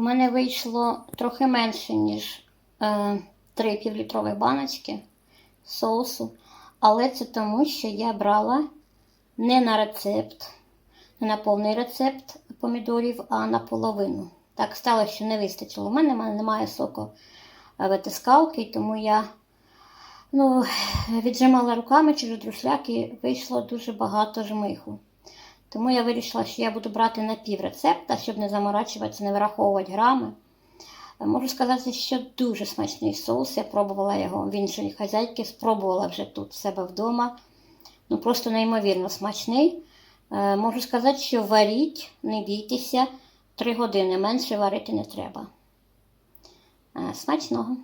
мене вийшло трохи менше, ніж е, 3 півлітрових баночки соусу. Але це тому, що я брала не на рецепт, не на повний рецепт помідорів, а на половину. Так сталося, що не вистачило. У мене, в мене немає соку е, витискалки, тому я ну, віджимала руками через друшляк і вийшло дуже багато жмиху. Тому я вирішила, що я буду брати на пів рецепта, щоб не заморачуватися, не вираховувати грами. Можу сказати, що дуже смачний соус. Я пробувала його в іншої хазяйки, спробувала вже тут в себе вдома. Ну просто неймовірно смачний. Е, Можу сказати, що варіть, не бійтеся, 3 години менше варити не треба. Е, Смачного!